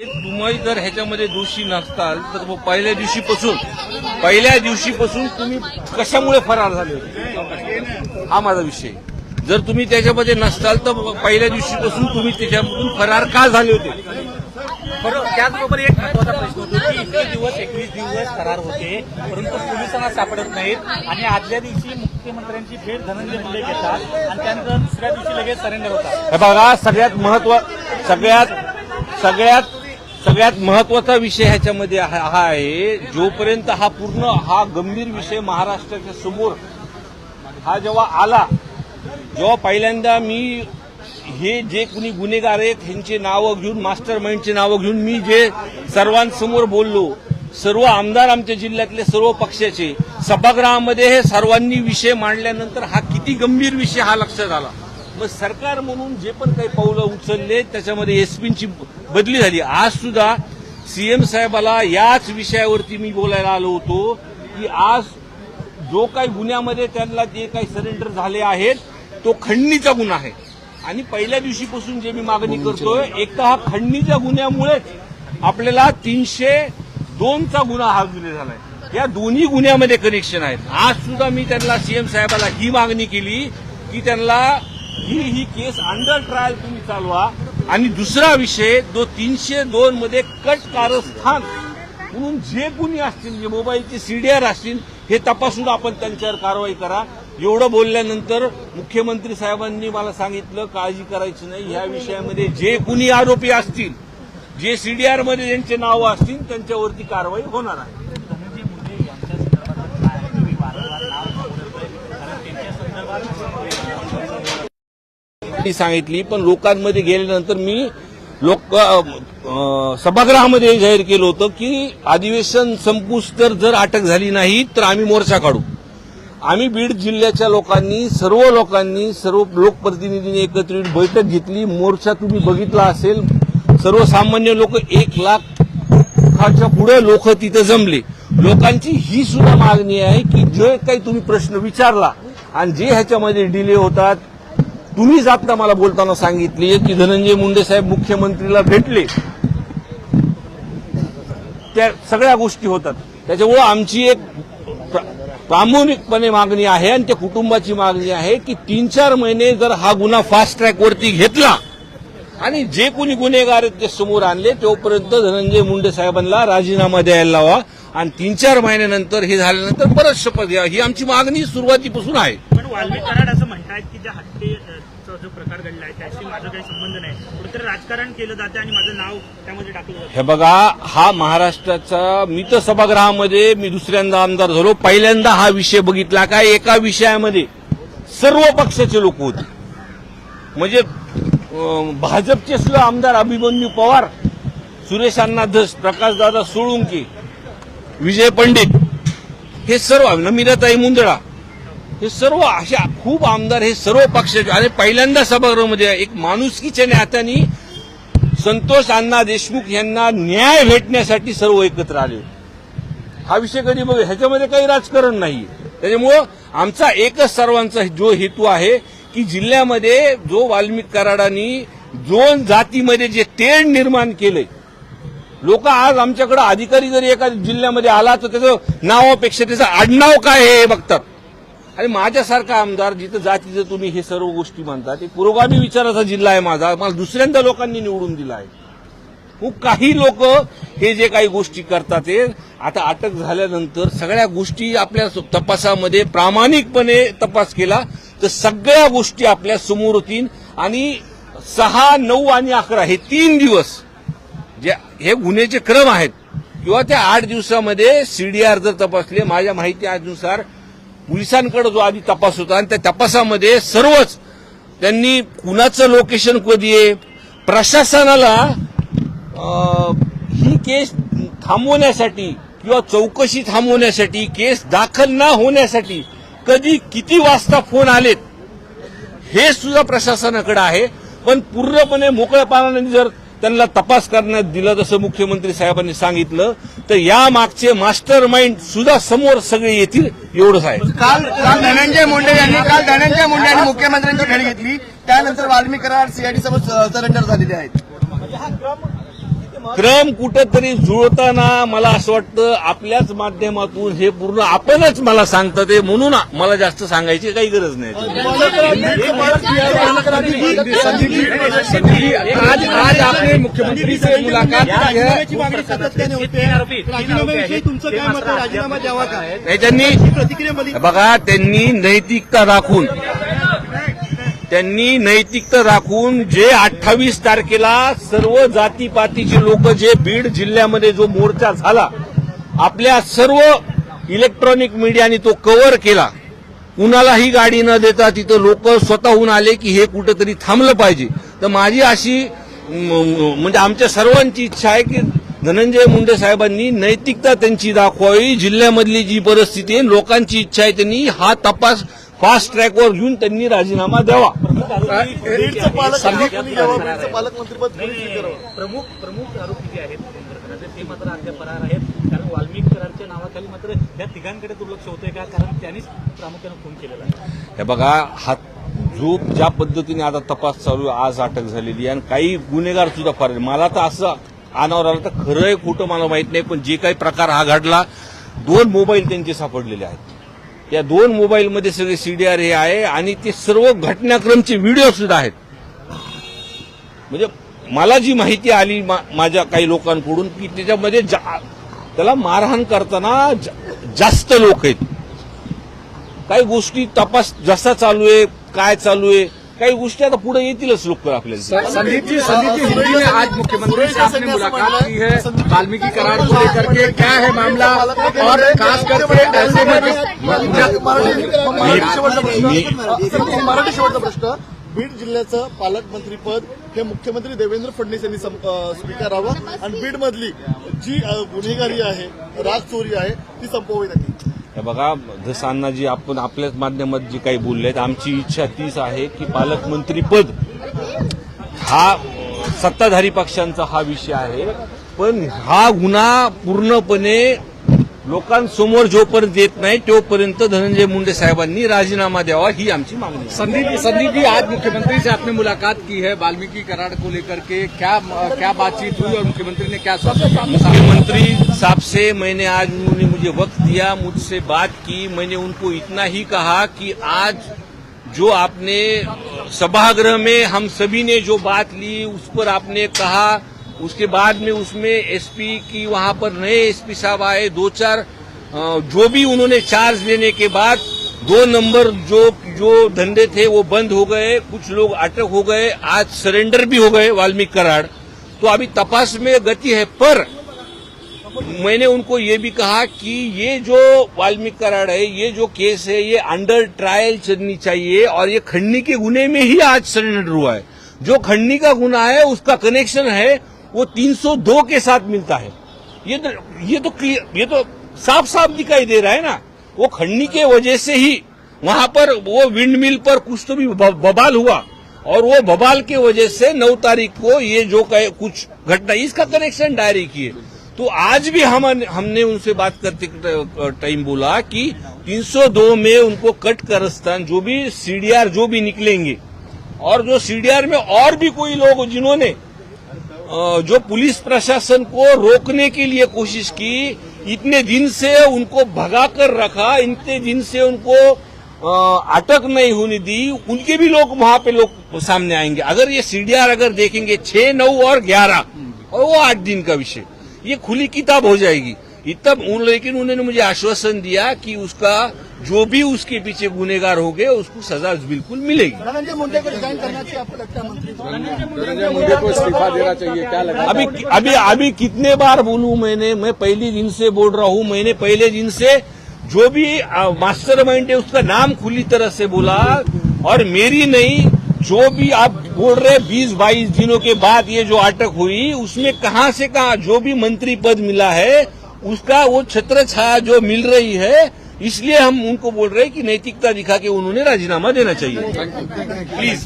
तुम्ही जर ह्याच्यामध्ये दोषी नसताल तर मग पहिल्या दिवशीपासून पहिल्या दिवशीपासून तुम्ही कशामुळे फरार झाले होते? हा माझा विषय. जर तुम्ही त्याच्यामध्ये नसताल तर पहिल्या दिवशीपासून तुम्ही त्याच्यामधून फरार का झाले होते? बरोबर त्याचबरोबर एक महत्त्वाचा प्रश्न होतो की इतके दिवस एकवीस दिवस करार होते परंतु पोलिसांना सापडत नाहीत आणि आदल्या दिवशी मुख्यमंत्र्यांची भेट धनंजय मुंडे घेतात आणि त्यानंतर दुसऱ्या दिवशी लगेच सरेंडर होतात. हे बघा सगळ्यात महत्त्व सगळ्यात सगळ्यात सगळ्यात महत्त्वाचा विषय ह्याच्यामध्ये हा हा आहे. जोपर्यंत हा पूर्ण हा गंभीर विषय महाराष्ट्राच्या समोर हा जेव्हा आला जेव्हा पहिल्यांदा मी हे जे कुणी गुन्हेगार आहेत ह्यांची नावं घेऊन मास्टर माइंडची नावं घेऊन मी जे सर्वांसमोर बोललो सर्व आमदार आमच्या जिल्ह्यातले सर्व पक्षाचे सभागृहामध्ये हे सर्वांनी विषय मांडल्यानंतर हा किती गंभीर विषय हा लक्षात आला. मग सरकार म्हणून जे पण काही पावलं उचलले त्याच्यामध्ये एसपींची बदली झाली. आज सुद्धा सीएम साहेबाला याच विषयावरती मी बोलायला आलो होतो की आज जो काही गुन्ह्यामध्ये त्यांना जे काही सरेंडर झाले आहेत तो खंडणीचा गुन्हा आहे. आणि पहिल्या दिवशीपासून जे मी मागणी करतोय एक तर हा खंडणीच्या गुन्ह्यामुळेच आपल्याला तीनशे दोनचा गुन्हा हा गुन्हे झालाय. या दोन्ही गुन्ह्यामध्ये कनेक्शन आहेत. आज सुद्धा मी त्यांना सीएम साहेबाला ही मागणी केली की त्यांना ही ही केस अंडर ट्रायल तुम्ही चालवा. आणि दुसरा विषय जो तीनशे दोन मध्ये कट कारस्थान म्हणून जे गुन्हे असतील जे मोबाईलचे सीडीआर असतील हे तपासून आपण त्यांच्यावर कारवाई करा. एवढं बोलल्यानंतर मुख्यमंत्री साहेबांनी मला सांगितलं काळजी करायची नाही. ह्या विषयामध्ये जे कुणी आरोपी असतील जे सीडीआरमध्ये ज्यांचे नावं असतील त्यांच्यावरती कारवाई होणार आहे धनंजय मुंडे यांच्या संदर्भात काय तुम्ही वारंवार नाव समोर येतोय कारण त्यांच्या संदर्भात ती सांगितली पण लोकांमध्ये गेल्यानंतर मी लोक सभागृहामध्ये जाहीर केलं होतं की अधिवेशन संपूस तर जर अटक झाली नाही तर आम्ही मोर्चा काढू. आम्ही बीड जिल्ह्याच्या लोकांनी सर्व लोकांनी सर्व लोकप्रतिनिधींनी एकत्रित बैठक घेतली. मोर्चा तुम्ही बघितला असेल सर्वसामान्य लोक एक लाखाच्या पुढे लोक तिथं जमले. लोकांची ही सुद्धा मागणी आहे की जे काही तुम्ही प्रश्न विचारला आणि जे ह्याच्यामध्ये डिले होतात तुम्हीच आता मला बोलताना सांगितली की धनंजय मुंडे साहेब मुख्यमंत्रीला भेटले. त्या सगळ्या गोष्टी होतात. त्याच्यामुळं आमची एक प्रामाणिकपणे मागणी आहे आणि त्या कुटुंबाची मागणी आहे की तीन चार महिने जर हा गुन्हा फास्ट ट्रॅकवरती घेतला आणि जे कोणी गुन्हेगार आहेत ते समोर आणले तोपर्यंत धनंजय मुंडे साहेबांना राजीनामा द्यायला लावा. आणि तीन चार महिन्यानंतर हे झाल्यानंतर परत शपथ घ्या. ही आमची मागणी सुरुवातीपासून आहे. पण वाल्मिक कराड असं म्हणतात की ज्या हत्येचा जो प्रकार घडला आहे त्याशी माझा काही संबंध नाही. कुठेतरी राजकारण केलं जाते आणि माझं नाव त्यामध्ये टाकलं जातं. हे बघा हा महाराष्ट्राचा मी तर सभागृहामध्ये मी दुसऱ्यांदा आमदार झालो. पहिल्यांदा हा विषय बघितला काय एका विषयामध्ये सर्व पक्षाचे लोक होते. म्हणजे भाजपचे सुद्धा आमदार अभिमन्यू पवार सुरेश अण्णा धस प्रकाशदादा सोळुंके विजय पंडित हे सर्व नमिराताई मुंदळा हे सर्व अशा खूप आमदार हे सर्व पक्ष आणि पहिल्यांदा सभागृहामध्ये एक माणुसकीच्या नात्याने संतोष अण्णा देशमुख यांना न्याय भेटण्यासाठी सर्व एकत्र आले. हा विषय कधी बघ? ह्याच्यामध्ये काही राजकारण नाही. त्याच्यामुळं आमचा एकच सर्वांचा जो हेतू आहे की जिल्ह्यामध्ये जो वाल्मिक कराडांनी दोन जातीमध्ये जे तेढ निर्माण केलंय लोक आज आमच्याकडे अधिकारी जरी एका जिल्ह्यामध्ये आला तर त्याचं नावापेक्षा त्याचं आडनाव काय हे बघतात. आणि माझ्यासारखा आमदार जिथं जातीचं तुम्ही हे सर्व गोष्टी म्हणता ते पुरोगामी विचाराचा जिल्हा आहे माझा. मला दुसऱ्यांदा लोकांनी निवडून दिला आहे. खूप काही लोक हे जे काही गोष्टी करतात ते आता अटक झाल्यानंतर सगळ्या गोष्टी आपल्या तपासामध्ये प्रामाणिकपणे तपास केला तर सगळ्या गोष्टी आपल्यासमोर होतील. आणि सहा नऊ आणि अकरा हे तीन दिवस जे हे गुन्ह्याचे क्रम आहेत. किंवा त्या आठ दिवसामध्ये सीडीआर जर तपासले माझ्या माहिती अनुसार पोलिसांकडे जो आधी तपास होता आणि त्या तपासामध्ये सर्वच त्यांनी कुणाचं लोकेशन कधी आहे? प्रशासनाला ही केस थांबवण्यासाठी किंवा चौकशी थांबवण्यासाठी केस दाखल ना होण्यासाठी कधी किती वाजता फोन आलेत हे सुद्धा प्रशासनाकडे आहे. पण पूर्णपणे मोकळेपणाने जर त्यांना तपास करण्यात दिला जसं मुख्यमंत्री साहेबांनी सांगितलं तर या मागचे मास्टर माइंड सुद्धा समोर सगळे येतील एवढंच आहे. काल काल धनंजय मुंडे यांनी काल धनंजय मुंडे यांनी मुख्यमंत्र्यांची भेट घेतली. त्यानंतर कराड सीआयडी समोर सरेंडर झालेले आहेत. म्हणजे हा क्रम कुठंतरी जुळताना मला असं वाटतं आपल्याच माध्यमातून हे पूर्ण आपणच मला सांगतं ते म्हणून मला जास्त सांगायची काही गरज नाही. आज आज आपने मुख्यमंत्री से मुलाकात है। त्यांनी बघा त्यांनी नैतिकता राखून त्यांनी नैतिकता राखून जे अठ्ठावीस तारखेला सर्व जातीपातीचे लोक जे बीड जिल्ह्यामध्ये जो मोर्चा झाला आपल्या सर्व इलेक्ट्रॉनिक मीडियाने तो कव्हर केला. कुणालाही गाडी न देता तिथं लोक स्वतःहून आले की हे कुठंतरी थांबलं पाहिजे. तर माझी अशी म्हणजे आमच्या सर्वांची इच्छा आहे की धनंजय मुंडे साहेबांनी नैतिकता त्यांची दाखवावी. जिल्ह्यामधली जी परिस्थिती आहे लोकांची इच्छा आहे त्यांनी हा तपास फास्ट ट्रॅकवर घेऊन त्यांनी राजीनामा द्यावा. प्रमुख प्रमुख आरोपी जे आहेत ते मात्र अद्याप फरार आहेत. कारण वाल्मिक करारच्या नावाखाली मात्र या तिघांकडे दुर्लक्ष होतंय का? कारण त्यांनीच प्रामुख्याने खून केलेला आहे. हे बघा हा जो ज्या पद्धतीने आता तपास चालू आज अटक झालेली आहे. आणि काही गुन्हेगार सुद्धा फार आहेत. मला तर असं अनावर आलं तर खरं आहे खोटं मला माहीत नाही पण जे काही प्रकार हा घडला दोन मोबाईल त्यांचे सापडलेले आहेत. या दोन मोबाईलमध्ये सगळे सीडीआर हे आहे आणि ते सर्व घटनाक्रमचे व्हिडिओ सुद्धा आहेत. म्हणजे मला जी माहिती आली मा- माझ्या काही लोकांकडून की त्याच्यामध्ये जा- त्याला मारहाण करताना जास्त लोक आहेत. काही गोष्टी तपास जसा चालू आहे काय चालू आहे काही गोष्टी आता पुढे येतीलच लोक आपल्याला. संदीप जी संदीप जी हिंदी में आज मुख्यमंत्री से आपने मुलाकात की है वाल्मीकि करार को लेकर के क्या है मामला? और खास करके ऐसे में मराठी शेवटचा प्रश्न. बीड जिल्ह्याचं पालकमंत्रीपद हे मुख्यमंत्री देवेंद्र फडणवीस यांनी स्वीकारावं. आणि बीड मधली जी गुन्हेगारी आहे राज चोरी आहे ती संपवावी नक्की. हे बघा जसं जी आपण आपल्याच माध्यमात जे काही बोलले आहेत आमची इच्छा तीच आहे की पालकमंत्री पद हा सत्ताधारी पक्षांचा हा विषय आहे. पण हा गुन्हा पूर्णपणे लोकांसमोर जोपर्यंत येत नाही तोपर्यंत धनंजय मुंडे साहेबांनी राजीनामा द्यावा ही आमची मागणी संदीप संदीप जी आज मुख्यमंत्री से आपने मुलाकात की है वाल्मीकि करार को लेकर के क्या क्या बातचीत हुई और मुख्यमंत्री ने क्या? मुख्यमंत्री साहब से मैंने आज उन्होंने मुझे वक्त दिया मुझसे बात की मैंने उनको इतना ही कहा कि आज जो आपने सभागृह में हम सभी ने जो बात ली उस पर आपने कहा उसके बाद में उसमें एसपी की वहाँ पर नए एसपी साहब आए, दो चार जो भी उन्होंने चार्ज लेने के बाद, दो नंबर जो जो धंधे थे वो बंद हो गए, कुछ लोग अटक हो गए, आज सरेंडर भी हो गए वाल्मीकि कराड़। तो अभी तपास में गति है, पर मैंने उनको ये भी कहा कि ये जो वाल्मीकि कराड़ है, ये जो केस है, ये अंडर ट्रायल चलनी चाहिए और ये खंडनी के गुने में ही आज सरेंडर हुआ है। जो खंडनी का गुना है, उसका कनेक्शन है वो 302 के साथ मिलता है। ये तो ये तो ये तो साफ़ साफ़ दिखाई दे रहा है ना। वो खंडनी के वजह से ही वहाँ पर वो विंड मिल पर कुछ तो भी बबाल हुआ। और वो बबाल के वजह से नौ तारीख को ये जो कहे- कुछ घटना, इसका कनेक्शन डायरी की तो आज भी हम हमने उनसे बात करते टाइम बोला कि 302 में उनको कट करस्तान जो भी सीडीआर, जो भी निकलेंगे। और जो सीडीआर में और भी कोई लोग जिन्होंने जो पुलिस प्रशासन को रोकने के लिए कोशिश की, इतने दिन से उनको भगा कर रखा, इतने दिन से उनको अटक नहीं होने दी। उनके भी लोग वहाँ पे लोग सामने आएँगे। अगर ये सीडीआर अगर देखेंगे छह नौ और ग्यारह, और वो आठ दिन का विषय, ये खुली किताब हो जाएगी। इतना, लेकिन उन्होंने मुझे आश्वासन दिया कि उसका जो भी उसके पीछे गुनेगार हो गए उसको सजा बिल्कुल मिलेगी। धनंजय मुंडे को रिजाइन करना चाहिए आपको लगता है मंत्री धनंजय मुंडे को इस्तीफा देना चाहिए क्या लगा? अभी अभी अभी कितने बार बोलूँ मैंने मैं पहले दिन से बोल रहा हूँ मैंने पहले दिन से जो भी मास्टर माइंड है उसका नाम खुली तरह से बोला और मेरी नहीं जो भी आप बोल रहे बीस बाईस दिनों के बाद ये जो अटक हुई उसमें कहाँ से कहा जो भी मंत्री पद मिला है उसका वो छत्र छाया जो मिल रही है इसलिए हम उनको बोल रहे हैं कि नैतिकता दिखा के उन्होंने राजीनामा देना चाहिए। प्लीज